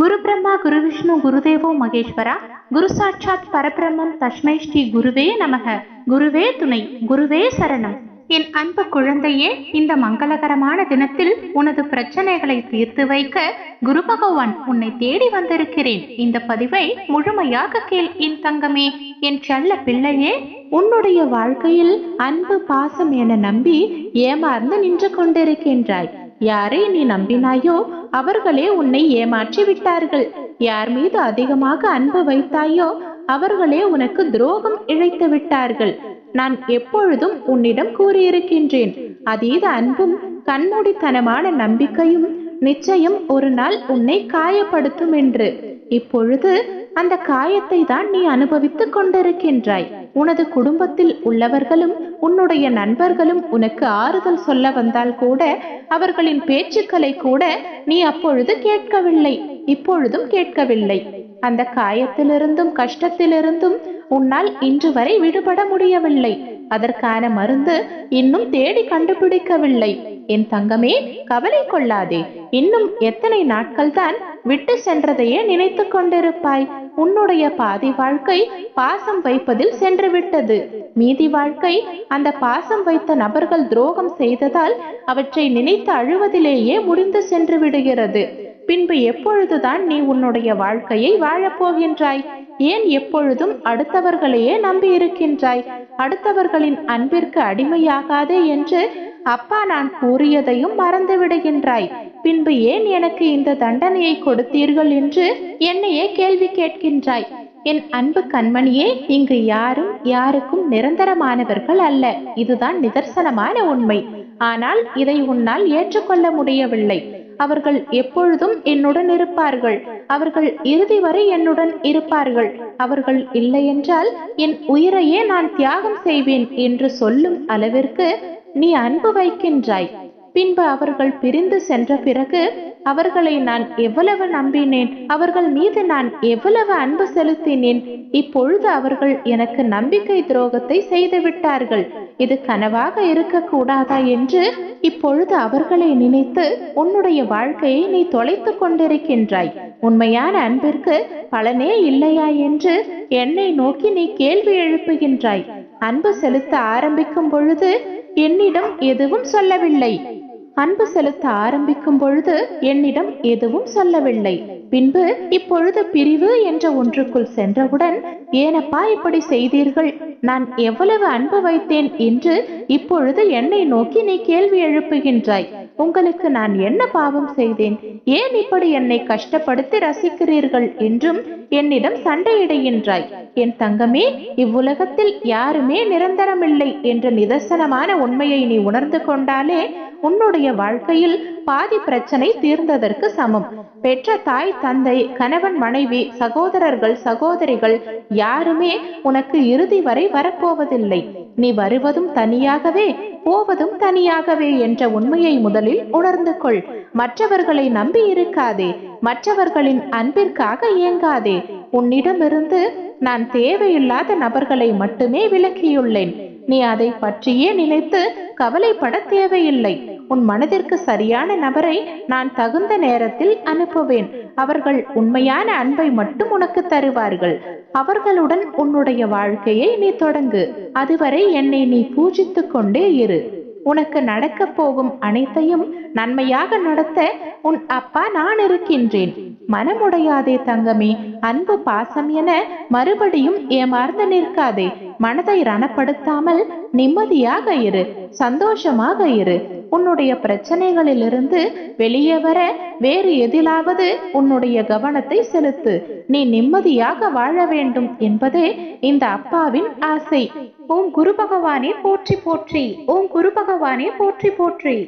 குரு பிரம்மா குரு விஷ்ணு குருதேவோ மகேஸ்வரா குரு சாட்சாத் பரபிரம்மம் தஸ்மை ஸ்ரீ குருவே நமக. குருவே துணை குருவே சரணம். என் அன்பு குழந்தையே இந்த மங்களகரமான தினத்தில் உனது பிரச்சனைகளை தீர்த்து வைக்க குரு பகவான் உன்னை தேடி வந்திருக்கிறேன். இந்த பதிவை முழுமையாக கேள் என் தங்கமே. என் செல்ல பிள்ளையே உன்னுடைய வாழ்க்கையில் அன்பு பாசம் என நம்பி ஏமாந்து நின்று கொண்டிருக்கின்றாய். யாரை நீ நம்பினாயோ அவர்களே உன்னை ஏமாற்றி விட்டார்கள் யார் மீது அதிகமாக அன்பு வைத்தாயோ அவர்களே உனக்கு துரோகம் இழைத்து விட்டார்கள். நான் எப்பொழுதும் உன்னிடம் கூறியிருக்கின்றேன். அதீத அன்பும் கண்மூடித்தனமான நம்பிக்கையும் நிச்சயம் ஒரு நாள் உன்னை காயப்படுத்தும் என்று. இப்பொழுது அந்த காயத்தை தான் நீ அனுபவித்துக் கொண்டிருக்கின்றாய். உனது குடும்பத்தில் உள்ளவர்களும் உன்னுடைய நண்பர்களும் உனக்கு ஆறுதல் சொல்ல வந்தால் கூட அவர்களின் பேச்சுக்களை கூட நீ அப்பொழுது கேட்கவில்லை. இப்பொழுதும் கேட்கவில்லை. அந்த காயத்திலிருந்தும் கஷ்டத்திலிருந்தும் உன்னால் இன்று வரை விடுபட முடியவில்லை. அதற்கான மருந்து இன்னும் தேடி கண்டுபிடிக்கவில்லை. என் தங்கமே கவலை கொள்ளாதே. இன்னும் எத்தனை நாட்கள் தான் விட்டு சென்றதையே நினைத்து கொண்டிருப்பாய். உன்னுடைய பாதி வாழ்க்கை பாசம் வைப்பதில் சென்று விட்டது. மீதி வாழ்க்கை அந்த பாசம் வைத்த நபர்கள் துரோகம் செய்ததால் அவற்றை நினைத்து அழுவதிலேயே முடிந்து சென்று விடுகிறது. பின்பு எப்பொழுதுதான் நீ உன்னுடைய வாழ்க்கையை வாழப்போகின்றாய்? ஏன் எப்பொழுதும் அடுத்தவர்களையே நம்பி இருக்கின்றாய் அடுத்தவர்களின் அன்பிற்கு அடிமையாகாதே என்று அப்பா நான் கூறியதையும் மறந்து விடுகின்றாய். பின்பு ஏன் எனக்கு இந்த தண்டனையை கொடுத்தீர்கள் என்று என்னையே கேள்வி கேட்கின்றாய். என் அன்பு கண்மணியே இங்கு யாரும் யாருக்கும் நிரந்தரமானவர்கள் அல்ல. இதுதான் நிதர்சனமான உண்மை. ஆனால் இதை உன்னால் ஏற்றுக்கொள்ள முடியவில்லை. அவர்கள் எப்பொழுதும் என்னுடன் இருப்பார்கள். அவர்கள் இறுதி வரை என்னுடன் இருப்பார்கள். அவர்கள் இல்லையென்றால் என் உயிரையே நான் தியாகம் செய்வேன் என்று சொல்லும் அளவிற்கு நீ அன்பு வைக்கின்றாய். பின்பு அவர்கள் பிரிந்து சென்ற பிறகு அவர்களை நான் எவ்வளவு நம்பினேன் அவர்கள் மீது நான் எவ்வளவு அன்பு செலுத்தினேன் இப்பொழுது அவர்கள் எனக்கு நம்பிக்கை துரோகத்தை செய்து விட்டார்கள். இது கனவாக இருக்கக்கூடாதா என்று இப்பொழுது அவர்களை நினைத்து உன்னுடைய வாழ்க்கையை நீ தொலைத்து கொண்டிருக்கின்றாய். உண்மையான அன்பிற்கு பலனே இல்லையா என்று என்னை நோக்கி நீ கேள்வி எழுப்புகின்றாய். அன்பு செலுத்த ஆரம்பிக்கும் பொழுது என்னிடம் எதுவும் சொல்லவில்லை. அன்பு செலுத்த ஆரம்பிக்கும் பொழுது என்னிடம் எதுவும் சொல்லவில்லை. பின்பு இப்பொழுது பிரிவு என்ற ஒன்றுக்குள் சென்றவுடன் ஏனப்பா இப்படி செய்தீர்கள்? நான் எவ்வளவு அன்பு வைத்தேன் என்று இப்பொழுது என்னை நோக்கி நீ கேள்வி எழுப்புகின்றாய். உங்களுக்கு நான் என்ன பாவம் செய்தேன்? ஏன் இப்படி என்னை கஷ்டப்படுத்தி ரசிக்கிறீர்கள்? என்றும் என்னிடம் சண்டையிடுகின்றாய். என் தங்கமே இவ்வுலகத்தில் யாருமே நிரந்தரமில்லை என்ற நிதர்சனமான உண்மையை நீ உணர்ந்து கொண்டாலே உன்னுடைய வாழ்க்கையில் பாதி பிரச்சனை தீர்ந்ததற்கு சமம். பெற்ற தாய் தந்தை கணவன் மனைவி சகோதரர்கள் சகோதரிகள் யாருமே உனக்கு இறுதி வரை வரப்போவதில்லை. நீ வருவதும் தனியாகவே போவதும் தனியாகவே என்ற உண்மையை முதலில் உணர்ந்து கொள். மற்றவர்களை நம்பி இருக்காதே மற்றவர்களின் அன்பிற்காக இயங்காதே உன்னிடமிருந்து நான் தேவையில்லாத நபர்களை மட்டுமே விலக்கியுள்ளேன். நீ அதை பற்றியே நினைத்து கவலைப்பட தேவையில்லை. உன் மனதிற்கு சரியான நபரை நான் தகுந்த நேரத்தில் அனுப்புவேன். அவர்கள் உண்மையான அன்பை மட்டும் உனக்கு தருவார்கள். அவர்களுடன் உன்னுடைய வாழ்க்கையை நீ தொடங்கு. அதுவரை என்னை நீ பூஜித்து கொண்டே இரு. உனக்கு நடக்க போகும் அனைத்தையும் நன்மையாக நடத்த உன் அப்பா நான் இருக்கின்றேன். மனமுடையாதே தங்கமே அன்பு பாசம் என மறுபடியும் ஏமாறுந்து நிற்காதே. மனதை ரணப்படுத்தாமல் நிம்மதியாக இரு சந்தோஷமாக இரு. உன்னுடைய பிரச்சனைகளிலிருந்து வெளியே வர வேறு எதிலாவது உன்னுடைய கவனத்தை செலுத்து. நீ நிம்மதியாக வாழ வேண்டும் என்பதே இந்த அப்பாவின் ஆசை. ஓம் குரு பகவானே போற்றி போற்றி. ஓம் குரு பகவானே போற்றி போற்றி.